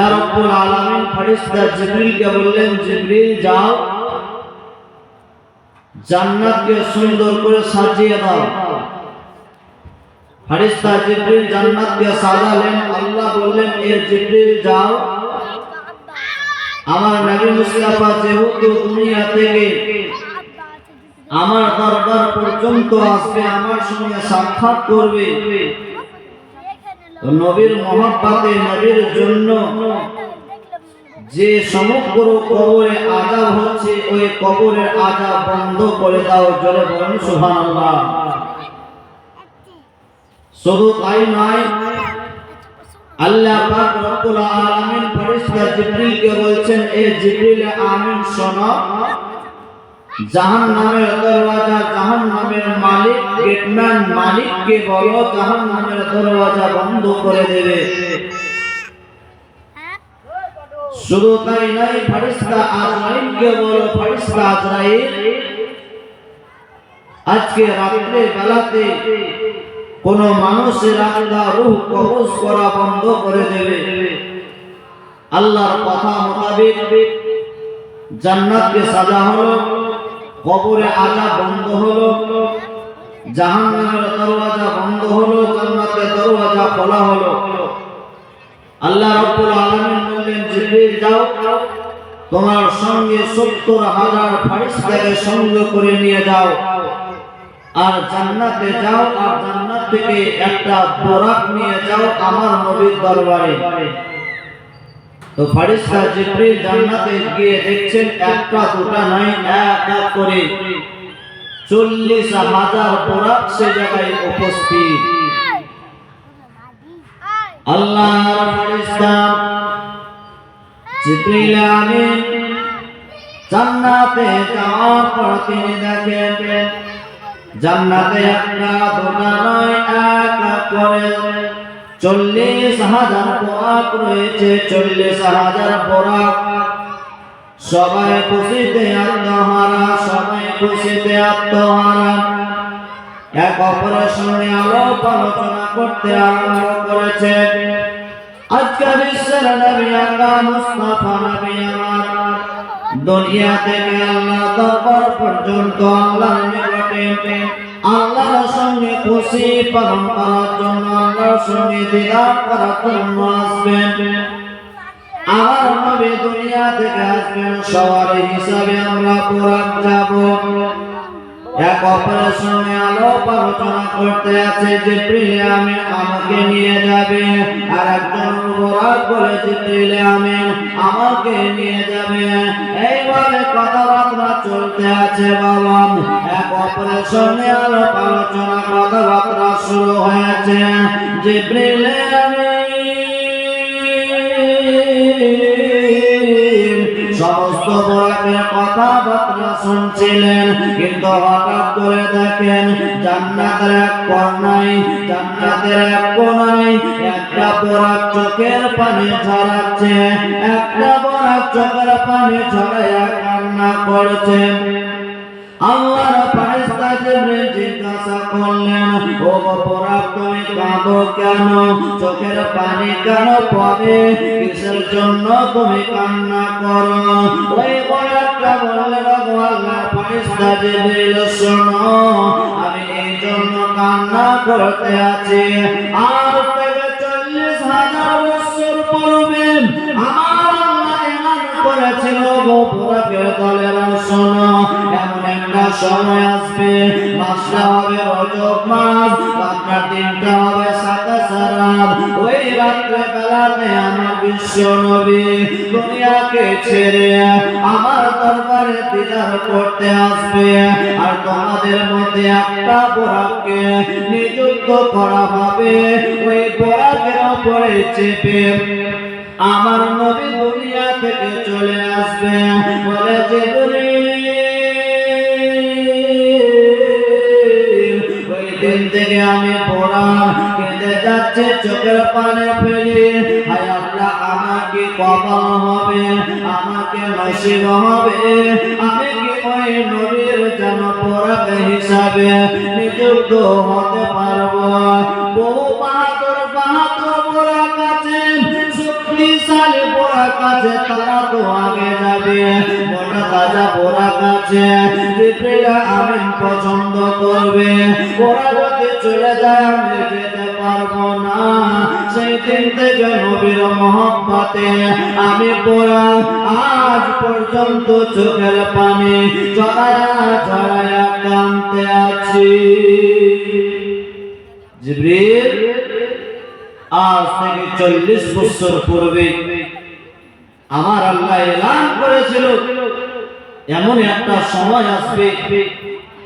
আল্লাহ রব্বুল আলামিন ফেরেশতা জিবরিলকে বললেন, জিবরিল, যাও। জান্নাতকে সুন্দর করে সাজিয়ে দাও। ফেরেশতা জিবরিল জান্নাতকে সাজালেন। আল্লাহ বললেন, এ জিবরিল, যাও। আমার নবী মুস্তাফা যেহেতু দুনিয়া থেকে আমার দরবার পর্যন্ত আসবে, আমার সঙ্গে সাক্ষাৎ করবে। নবীর মহব্বতে, নবীর জন্য যে সমগ্র কবরে আজাব হচ্ছে, ওই কবরের আজাব বন্ধ করে দাও, জোরে বলেন সুবহানাল্লাহ। শুধু তাই নয়, আল্লাহ পাক রব্বুল আলামিন ফেরেশতা জিবরিলকে বলছেন, এ জিবরিল, আমিন শোনো। জাহান্নামের দরওয়াজা, জাহান্নামের মালিক, গেটম্যান মালিককে বলো, জাহান্নামের দরওয়াজা বন্ধ করে দেবে। শুধু তাই নয়, ফেরেশতা আজরাইলকে বলো, ফেরেশতা আজরাইল, আজকে রাত্রে বেলাতে কোন মানুষের আত্মা রূহ কবজ করা বন্ধ করে দেবে। আল্লাহর কথা মোতাবেক জান্নাতকে সাজা হলো। কবরে আজা বন্ধ হলো। জাহান্নামের দরওয়াজা বন্ধ হলো, জান্নাতের দরওয়াজা খোলা হলো। আল্লাহ রাব্বুল আলামিন বললেন, জিবরিল, যাও। তোমার সঙ্গে 70 হাজার ফেরেশতাকে সঙ্গে করে নিয়ে যাও। আর জান্নাতে যাও, আর জান্নাত থেকে একটা বোরাক নিয়ে যাও আমার নবীর দরবারে। তো ফারিস্তা জিবরিল জান্নাতে গিয়ে দেখছেন একটা, দুটা নয় এক এক করে চল্লিশ হাজার বোরাক সে জায়গায় উপস্থিত। আল্লাহর ফারিস্তা জিবরিল আমিন জান্নাতে যাওয়ার পর তিনি দেখেন, জান্নাতে একটা দুটা চল্লিশ হাজার বোরাক রয়েছে, চল্লিশ হাজার বোরাক। সবাই খুশিতে আত্মহারা, সবাই খুশিতে আত্মহারা। এক অপরের সঙ্গে আলোপ আলোচনা করতে আরম্ভ করেছে। আজকে বিশ্বের নবী আল্লাহ, মুস্তাফা নবী আমার। দুনিয়া থেকে আল্লাহ দরবার পর্যন্ত আল্লাহর নিকটে। আল্লাহর সঙ্গে খুশি পালন করার জন্য আল্লাহর সঙ্গে দিদার করার জন্য আসবেন। আমার নবী দুনিয়া থেকে আসবেন, সওয়ারি হিসাবে আমরা পুরান যাব এক অপরের সঙ্গে আলোপ আলোচনা করতে আছে যে প্রিলে আমি আমাকে নিয়ে যাবে। আর একজন বরাক বলে যে প্রিলে আমি আমাকে নিয়ে যাবে। এইভাবে কথাবার্তা চলতে আছে, বাবা। এক অপরের আলোচনা কথাবার্তা শুরু হয়েছে। যে সমস্ত বরাকের কথাবার্তা শুনছিলেন, কিন্তু হঠাৎ করে দেখেন জান্নাতের এক কোনায় জান্নাতের এক কোনায় একটা বরাক চোখের পানি ঝরাচ্ছে একটা বরাক চোখের পানি ঝরাইয়া কান্না করছে। আল্লাহর ফেরেশতা জিবরিল জিজ্ঞাসা করলেন, ও বরাক তুমি কাঁদো কেন? চোখের পানি কেন পড়ে? কিসের জন্য তুমি কান্না করো? ওই বরাকটা বললেন আল্লাহর ফেরেশতা জিবরিল, শোনো, আমি এই জন্য কান্না করতে আছি। আর থেকে চল্লিশ হাজার বছর পূর্বে। আমার আল্লাহ করেছিল গো বরাকের দলেরা একটা সময় আসবে। হবে আপনার দিনটা হবে ওই রাত্রে বেলাতে আমার বিশ্ব নবী দুনিয়াকে ছেড়ে আমার দরবারে করতে আসবে। আর তোমাদের মধ্যে একটা বোরাককে নিযুক্ত করা হবে। ওই বোরাকের চেপে আমার নবী দুনিয়া থেকে চলে আসবে। বলে যে দিন থেকে আমি পড়া কেঁদে যাচ্ছে চোখের পানে ফেলে। হায় আল্লাহ, আমাকে কপাল হবে, আমাকে নসিব হবে। আমি কি ওই নবীর যেন পড়াতে হিসাবে নিযুক্ত হতে পারব? বহু পছন্দ করবে। চলে যায়, আমি যেতে পারব না। সেই দিন থেকে নবীর মহব্বতে আমি পোড়া, আজ পর্যন্ত চোখের পানি জড়ায়া জড়ায়া কানতে আছি। আজ থেকে চল্লিশ বছর পূর্বে আমার আল্লাহ এলান করেছিল, এমন একটা সময় আসবে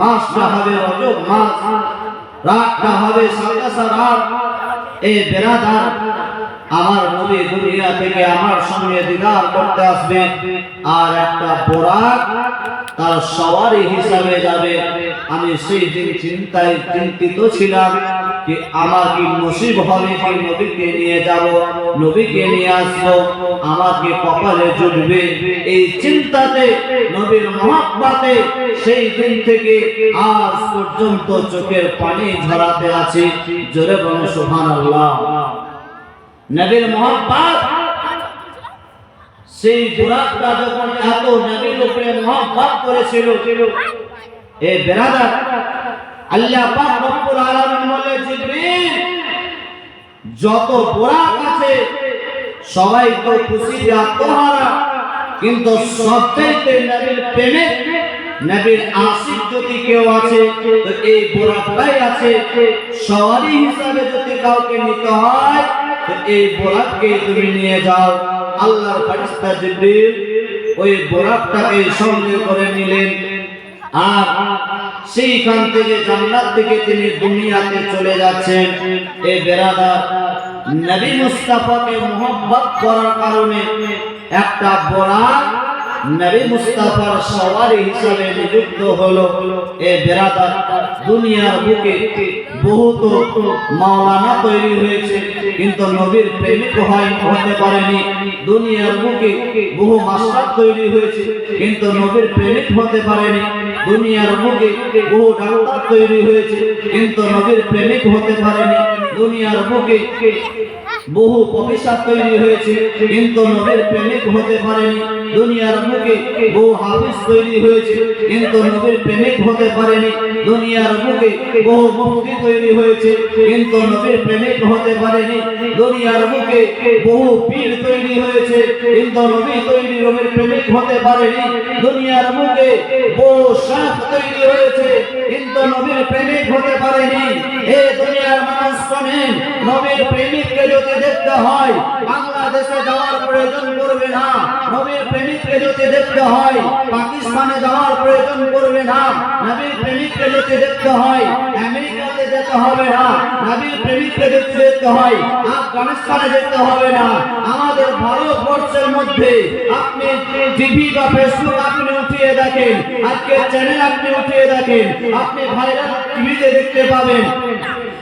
মাসটা হবে রজব মাস রাতটা হবে সাতাশা রাত এই বেড়াদার আমার নবী দুনিয়া থেকে আমার সঙ্গে দিদার করতে আসবে, আর একটা বোরাক তার সওয়ারি হিসাবে যাবে। আমি সেই দিন চিন্তায় চিন্তিত ছিলাম। যে আমার কি নসিব হবে নবীকে নিয়ে যাব, নবীকে নিয়ে আসব, আমাকে কপালে জুটবে। এই চিন্তাতে, নবীর মহাব্বাতে সেই দিন থেকে আজ পর্যন্ত চোখের পানি ঝরাতে আছে। জোরে বলো সুবহানাল্লাহ। নবীর মহাব্বাত? সেই বুরাকটা যখন এত নবীর উপরে মহাব্বাত করেছিল, এ বেরাদার আল্লাহ পাক রব্বুল আলামিন বলে জিবরিল, যত বোরাক আছে, সবাই তো খুশিতে আত্মহারা। কিন্তু সবচাইতে নবীর প্রেমে, নবীর আশিক যদি কেউ আছে, তো এই বোরাকটাই আছে। সওয়ারি হিসাবে যদি কাউকে নিতে হয়, তো এই বোরাককে তুমি নিয়ে যাও। আল্লাহর ফেরেশতা জিবরিল ওই বোরাকটাকে সঙ্গে করে নিলেন। আর সেইখান থেকে জান্নাত থেকে তিনি দুনিয়াতে চলে যাচ্ছেন। এই বেরাদার, নবী মুস্তাফাকে মোহাম্মত করার কারণে একটা বরাক নবী মুস্তাফার সওয়ারি হিসাবে নিযুক্ত হলো। এ বেরাদার, দুনিয়ার বুকে বহুত মাওলানা তৈরি হয়েছে, কিন্তু নবীর প্রেমিক হয় হতে পারেনি। দুনিয়ার বুকে বহু মাস্টার তৈরি হয়েছে, কিন্তু নবীর প্রেমিক হতে পারেনি। দুনিয়ার বুকে বহু ডাক্তার তৈরি হয়েছে, কিন্তু নবীর প্রেমিক হতে পারেনি। দুনিয়ার বুকে বহু প্রফেসর তৈরি হয়েছে, কিন্তু নবীর প্রেমিক হতে পারেনি। দুনিয়ার বুকে বহু হাফিজ তৈরি হয়েছে, কিন্তু নবীর প্রেমিক হতে পারেনি। দুনিয়ার বুকে বহু মুফতি তৈরি হয়েছে, কিন্তু নবীর প্রেমিক হতে পারেনি। দুনিয়ার বুকে বহু পীর তৈরি হয়েছে, কিন্তু নবী তৈরি, নবীর প্রেমিক হতে পারেনি। দুনিয়ার বুকে বহু শাখ তৈরি হয়েছে, কিন্তু নবীর প্রেমিক হতে পারেনি। এ দুনিয়ার মানুষ শোনেন, নবীর প্রেমিককে যদি দেখতে হয়, বাংলাদেশে যাওয়ার প্রয়োজন করবে না। নবীর প্রেমিককে যদি দেখতে হয়, পাকিস্তানে যাওয়ার প্রয়োজন করবে না। নবীর প্রেমিককে যদি দেখতে হয়, আমেরিকাতে যেতে হবে না। নবীর প্রেমিককে যদি দেখতে হয়, আফগানিস্তানে যেতে হবে না। আমাদের ভারতবর্ষের মধ্যে আপনি টিভি বা ফেসবুক আপনি উঠিয়ে দেখেন আজকে চ্যানেল আপনি উঠিয়ে দেখেন, আপনি ভাইরাল টিভিতে দেখতে পাবেন।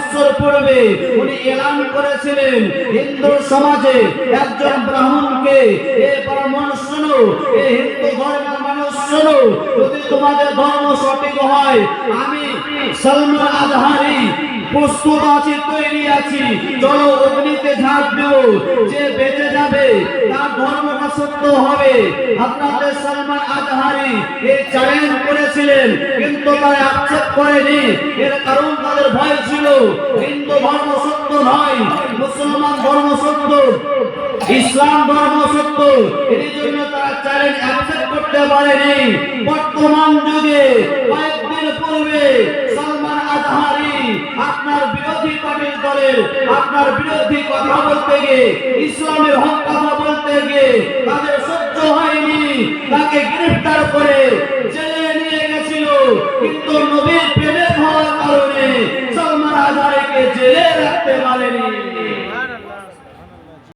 বছর পূর্বে উনি এলান করেছিলেন হিন্দু সমাজে একজন ব্রাহ্মণকে। এ ব্রাহ্মণ, শুনো, এ হিন্দু ধর্মের মানুষ, শুনো, যদি তোমাদের ধর্ম সঠিক হয়, আমি সলমান আজহারি প্রস্তুত আছি তৈরি আছি। চলো অগ্নিতে ঝাঁপ যে বেঁচে যাবে, তার হবে। আপনাদের সলমান আজহারি এই চ্যালেঞ্জ করেছিলেন, কিন্তু তারা করেনি। এর কারণ তাদের ভয় ছিল। হিন্দু ধর্ম সত্য নয়, মুসলমান ধর্ম সত্য, ইসলাম ধর্ম সত্য। জন্য তারা চ্যালেঞ্জ অ্যাকসেপ্ট করতে পারেনি। বর্তমান যুগে কয়েকদিন পূর্বে সালমান আজহারি আপনার বিরোধী পার্টির দলের, আপনার বিরোধী কথা বলতে গিয়ে, ইসলামের হক কথা বলতে গিয়ে তাদের সহ্য হয়নি, তাকে গ্রেফতার করে জেলে নিয়ে গেছিল। কিন্তু নবীর প্রেমে হওয়ার কারণে সলমান আজহারিকে জেলে রাখতে পারেনি।